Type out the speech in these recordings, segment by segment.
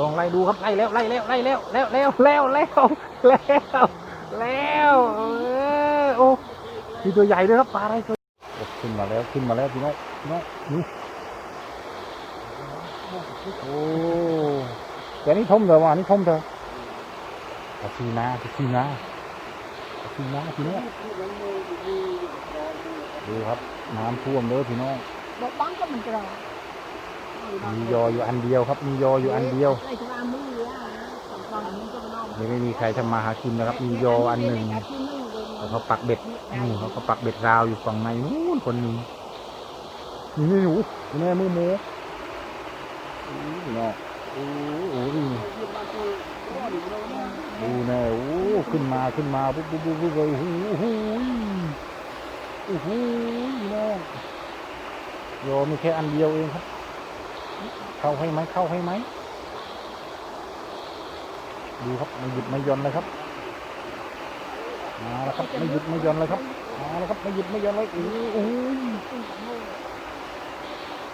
ลองไล่ดูครับไล่แล้วไล่แล้วไล่แล้วแล้วแล้วแล้วแล้วแล้วแล้วเอโอ้มีตัวใหญ่ด้วยครับปลาอะไรตัวขึ้นมาแล้วขึ้นมาแล้วพี่น้องพี่น้องนี่โอ้แต่นี่ทมเถอะวะนี่ทมเถอะปลาซีนาปลาซีนาปลาซีนาพี่น้องดูครับน้ำท่วมเลยพี่น้อง Một bắn có mình rồi มียออยู่อันเดียวครับ มียออยู่อันเดียวนี่ไม่มีใครทำมาหากินนะครับ มียออันหนึ่งแล้วเขาปักเบ็ดนี่เขาก็ปักเบ็ดราวอยู่ฝั่งในนู้นคนหนึ่งนี่นี่หนูนี่แม่มือโมโอ้ยเนาะโอ้โหนี่ดูแน่โอ้ขึ้นมาขึ้นมาปุ๊บปุ๊บปุ๊บปุ๊บเลยโอ้โหโอ้โหนี่น้องยอมีแค่อันเดียวเองครับ เข้าให้ไหมเข้าให้ไหมดูครับไม่หยุดไม่ย่อนเลยครับมาแล้วครับไม่หยุดไม่ย่อนเลยครับมาแล้วครับไม่หยุดไม่ย่อนเลยโอ้โห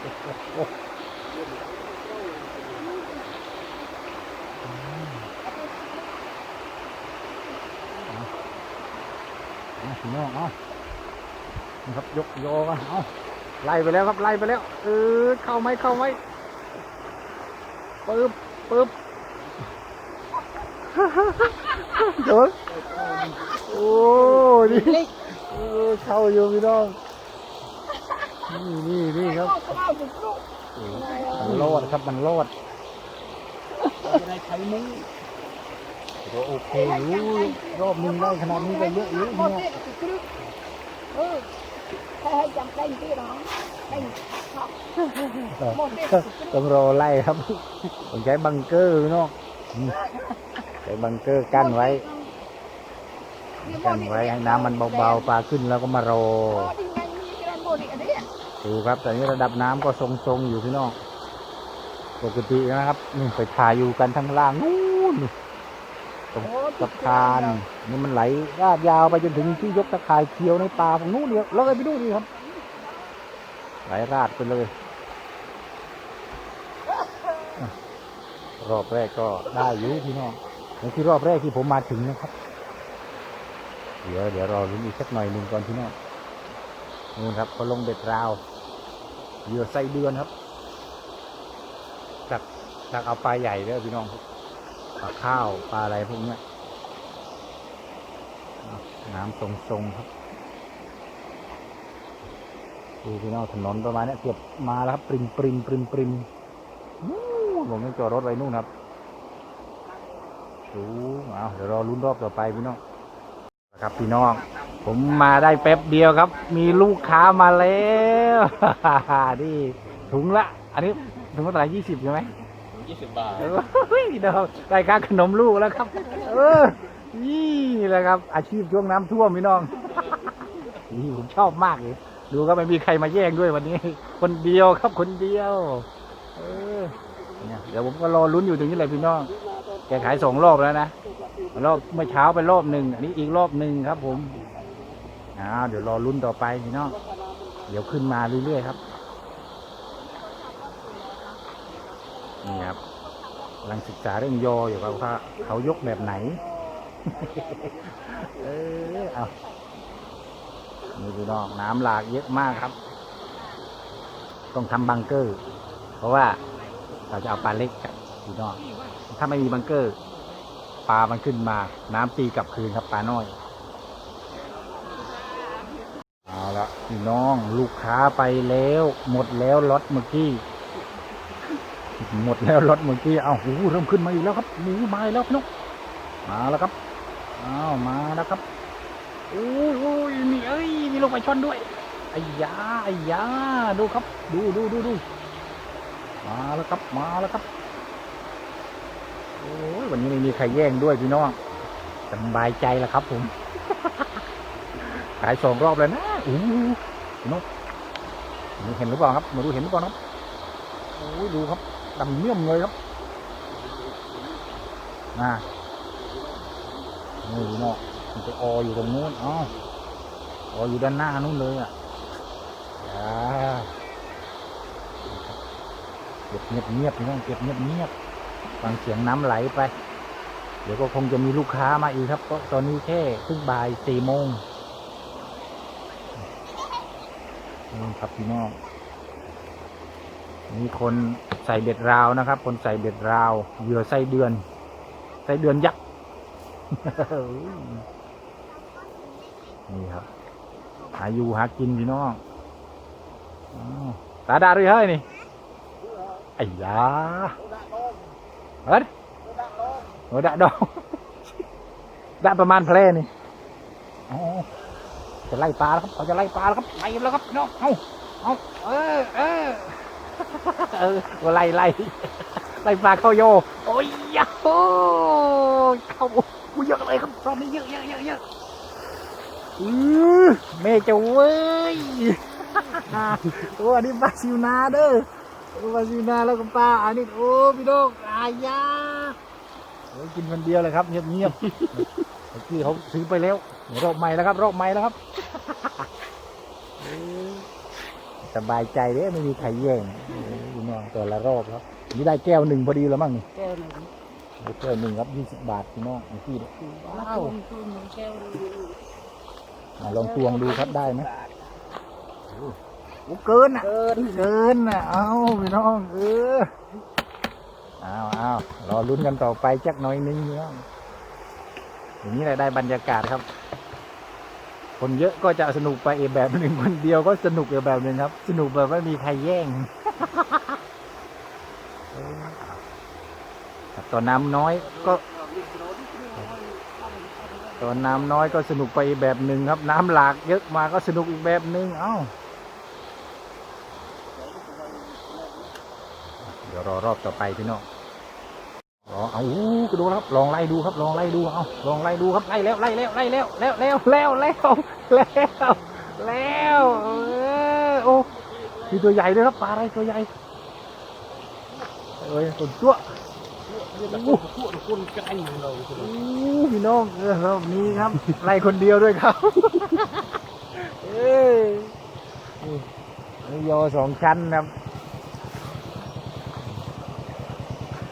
โอ้โหโอ้โหเอาพี่น้องเอานี่ครับยกโยกันเอาไล่ไปแล้วครับไล่ไปแล้วเออเข้าไหมเข้าไหม ปึ๊บปึ๊บเดี๋ยวโอ้นี่เออเข้าอยู่พี่น้อง นี่นี่นี่ครับมันรอดครับมันรอด Này thấy muốn ก็โอเคอยู่รอบนึงได้ขนาดนี้ก็เยอะอยู่พี่น้ ต้องรอไล่ครับต้องใช้บังเกอร์พี่น้องใช้บังเกอร์กั้นไว้ กั้นไว้ให้น้ำมันเบาๆปลาขึ้นแล้วก็มารอดูครับแตอนนี้ระดับน้ำก็ทรงๆอยู่พี่น้องปกตินะครับนี่ไปถ่ายอยู่กันทางล่างนู้นนี่ ตรงสะพานนี่มันไหลลาดยาวไปจนถึงที่ยกตะข่ายเคียวในป่าฝั่งนู้นเดียวเลยไปดูดิครับ ไหลราดไปเลยอะรอบแรกก็ได้อยู่พี่น้องนี่คือรอบแรกที่ผมมาถึงนะครับ เดี๋ยวเดี๋ยวรอลุ้นอีกสักหน่อยหนึ่งก่อนพี่น้องนู่นครับเขาลงเบ็ดราวเหยื่อไส้เดือนครับจากจากเอาปลาใหญ่เด้อพี่น้องครับ ปลาข้าวปลาอะไรพวกนี้น้ำทรงๆครับดูพี่น้องถนนประมาณนี้เกือบมาแล้วครับ ปริมปริมปริมปริมผมต้องจอดรถไว้นู่นครับดูเอาเดี๋ยวรอลุ้นรอบต่อไปพี่น้องครับพี่น้อง ผมมาได้แป๊บเดียวครับ มีลูกค้ามาแล้วนี่ถุงละ อันนี้ถุงละเท่าไหร่ยี่สิบใช่ไหม ยี่สิบบาทเอ้ยพี่น้องได้ค่าขนมลูกแล้วครับ เออ นี่แหละครับ อาชีพช่วงน้ำท่วมพี่น้อง นี่ผมชอบมากเลยดูก็ไม่มีใครมาแย่งด้วยวันนี้ คนเดียวครับคนเดียว เออเนี่ยเดี๋ยวผมก็รอลุ้นอยู่ตรงนี้เลยพี่น้อง แกขายสองรอบแล้วนะ รอบเมื่อเช้าไปรอบหนึ่ง อันนี้อีกรอบหนึ่งครับ ผมอ้าวเดี๋ยวรอลุ้นต่อไปพี่น้อง เดี๋ยวขึ้นมาเรื่อยๆครับ นี่ครับกำลังศึกษาเรื่องยออยู่ครับว่าเขายกแบบไหน เออเอานี่พี่น้องน้ำหลากเยอะมากครับ ต้องทำบังเกอร์ เพราะว่าเราจะเอาปลาเล็กกับพี่น้องถ้าไม่มีบังเกอร์ ปลามันขึ้นมา น้ำตีกลับคืนครับปลาน้อยเอาละพี่น้องลูกค้าไปแล้ว หมดแล้วล็อตเมื่อกี้ หมดแล้วรถเมื่อกี้เอาหูเริ่มขึ้นมาอีกแล้วครับหมูมาแล้วพี่นกมาแล้วครับอ้าวมาแล้วครับโอ้ยโอ้ยมีเอ้ยมีลงไปช่อนด้วยไอ้ยาไอ้ยาดูครับ ดูดูดูดูมาแล้วครับมาแล้วครับโอ้ยวันนี้ไม่มีใครแย่งด้วยพี่น้องสบายใจแล้วครับ ผมขายสองรอบแล้วนะอู้พี่นกนี่เห็นหรือเปล่าครับมาดูเห็นหรือเปล่าครับโอ้ยดูครับ ดำเมี่ยมเลยครับน่านี่เนาะมันจะอออยู่ตรงนู้นอ๋ออออยู่ด้านหน้านู้นเลยอะเก็บเงียบเงียบๆพี่น้องเก็บเงียบเงียบๆฟังเสียงน้ำไหลไป เดี๋ยวก็คงจะมีลูกค้ามาอีกครับเพราะตอนนี้แค่เพิ่งบ่ายสี่โมงนี่ครับพี่น้องมีคน ใส่เบ็ดราวนะครับ คนใส่เบ็ดราวเหยื่อไส้เดือนไส้เดือนยักษ์นี่ครับ หาอยู่หากินพี่น้องตาดาด้วยเฮ้ยนี่ไอ้ยาเฮ้ยโอ้ดะดองดะประมาณแพร่นี่จะไล่ปลาแล้วครับเขาจะไล่ปลาแล้วครับไล่แล้วครับน้องเอาเอาเออเออ เออไล่ไล่ไล่ปลาเข้าโย โอ้ยยะโอ้เข้าโอ้ยเยอะเลยครับรอบนี้เยอะเยอะเยอะเยอะอือแม่จะเว้ยโอ้อันนี้ปลาซิวนาเด้อปลาซิวนาแล้วก็ปลาอันนี้โอ้พี่น้องอายาโอ้ยกินคนเดียวเลยครับเงียบเงียบเมื่อกี้เขาซื้อไปแล้วรอบใหม่แล้วครับรอบใหม่แล้วครับ สบายใจเด้ไม่มีใครแย่งเออพี่น้องตัวละรอบครับนี่ได้แก้วหนึ่งพอดีแล้วมั้งนี่แก้วหนึ่งได้แก้วหนึ่งครับยี่สิบบาทพี่น้องพี่เด้อว้าวตุ้มแก้วหนึ่งอะลองตวงดูครับได้ไหมโอ้เกินอะเกินเกินอะเอาพี่น้องเออเอาเอารอลุ้นกันต่อไปจักหน่อยนึงพี่น้องอย่างนี้แหละได้บรรยากาศครับ คนเยอะก็จะสนุกไปอีกแบบหนึ่งคนเดียวก็สนุกอีกแบบหนึ่งครับ สนุกแบบไม่มีใครแย่งตอนน้ำน้อยก็ตอนน้ำน้อยก็สนุกไปอีกแบบหนึ่งครับ น้ำหลากเยอะมาก็สนุกอีกแบบหนึ่งเอ้าเดี๋ยวรอรอบต่อไปพี่น้อง เอาอู้กระโดดครับ ลองไล่ดูครับ ลองไล่ดูเอาลองไล่ดูครับไล่แล้วไล่แล้วไล่แล้วแล้วแล้วแล้วแล้วแล้วแล้วเออโอ้มีตัวใหญ่ด้วยครับปลาอะไรตัวใหญ่เอ้ยตัวจั่วอู้คนไกลเราอู้พี่น้องเออรอบนี้ครับไล่คนเดียวด้วยครับเอ้ยนี่นี่โยสองชั้นครับ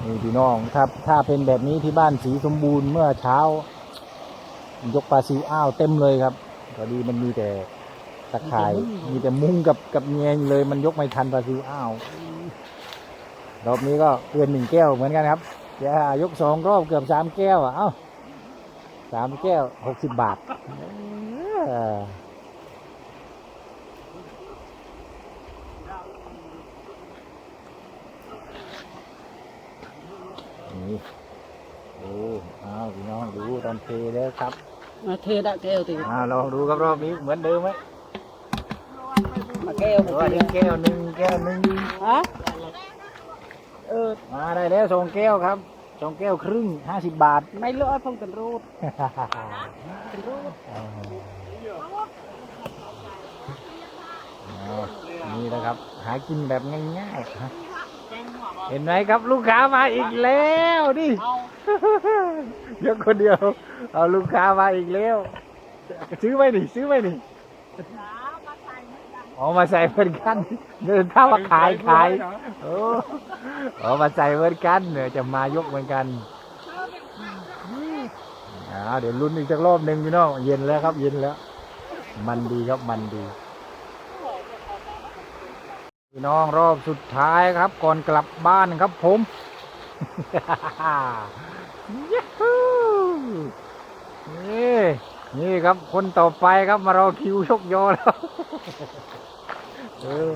นี่พี่น้องถ้าถ้าเป็นแบบนี้ที่บ้านสีสมบูรณ์เมื่อเช้า ยกปลาซิวอ้าวเต็มเลยครับพอดีมันมีแต่ตะข่าย มีแต่มุ้งกับกับเงียเลย มันยกไม่ทันปลาซิวอ้าวรอบนี้ก็เกินหนึ่งแก้วเหมือนกันครับอย่ายกสองรอบเกือบสามแก้วอะเอ้าสามแก้วหกสิบบาทเออ นี่ดูอ้าวพี่น้องดูตอนเทแล้วครับมาเทดะแก้วตีอ่าลองดูครับรอบนี้เหมือนเดิมไหมมาแก้วหรือว่านี่แก้วหนึ่งแก้วหนึ่งฮะเออมาได้แล้วสองแก้วครับสองแก้วครึ่งห้าสิบบาท ไม่เลือกพงกันรูดกันรูดอ๋อนี่นะครับ หากินแบบง่ายๆฮะ เห็นไหมครับลูกค้ามาอีกแล้วดิเดี๋ยอะคนเดียว เอาลูกค้ามาอีกแล้ว ซื้อไหมนี่ซื้อไหมนี่อ๋อมาใส่เหมือนกันเดินเข้ามาขายขายโอ้อ๋อมาใส่เหมือนกันเดี๋ยวจะมายกเหมือนกันอ่าเดี๋ยวลุ้นอีกสักรอบหนึ่งพี่น้องเย็นแล้วครับ เย็นแล้ว มันดีครับมันดี พี่น้องรอบสุดท้ายครับ ก่อนกลับบ้านครับผมยูฮูนี่นี่ครับ คนต่อไปครับมารอคิวชกโยแล้วเออ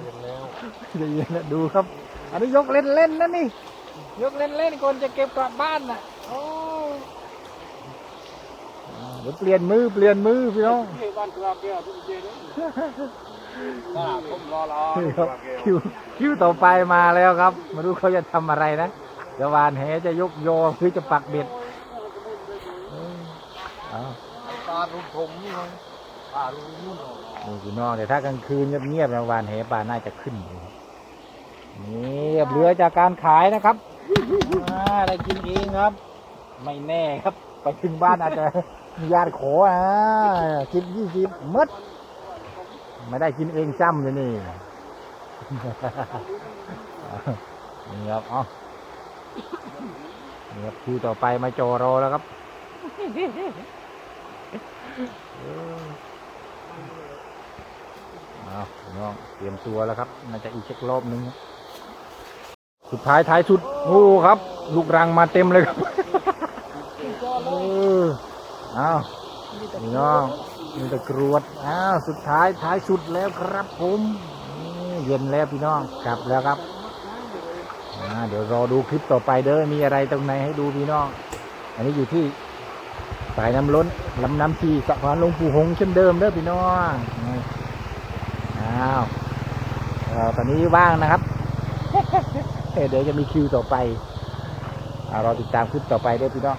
จะเย็นแล้วดูครับ อันนี้ยกเล่นเล่นนะนี่ ยกเล่นเล่นๆก่อนจะเก็บกลับบ้านน่ะโอ้เดี๋ยวเปลี่ยนมือเปลี่ยนมือพี่น้องเทบ้า นี่ครับคิวคิวต่อไปมาแล้วครับมาดูเขาจะทำอะไรนะจะวานแหจะยกโยหรือจะปักเบ็ดออเอาปลาลุงผมนี่มั้งปลาลุงนุ่นนี่พี่น้องแต่ถ้ากลางคืนเงียบๆนะวานแหปลาน่าจะขึ้นนี่เหลือจากการขายนะครับอ่าได้กินเองครับ ไม่แน่ครับ ไปถึงบ้านอาจจะมีญาติขออะคิดยี่สิบมด ไม่ได้กินเองจ้ำเลยนี่นี่ครับเอานี่ครับคิวต่อไปมาจอรอแล้วครับเออเอาพี่น้องเตรียมตัวแล้วครับ น่าจะอีกเช็ครอบนึง สุดท้ายท้ายสุดโอ้ครับ ลูกรังมาเต็มเลยครับเออเอาพี่น้อง มีตะกรวดอ้าวสุดท้ายท้ายสุดแล้วครับผมเย็นแล้วพี่น้องกลับแล้วครับเดี๋ยวรอดูคลิปต่อไปเด้อมีอะไรตรงไหนให้ดูพี่น้อง อันนี้อยู่ที่สายน้ำล้นลำน้ำชีสะพานลงปู่หงส์เช่นเดิมเด้อพี่น้องอ้าวตอนนี้ว่างนะครับเดี๋ยวจะมีคิวต่อไปอ่ารอติดตามคลิปต่อไปเด้อพี่น้อง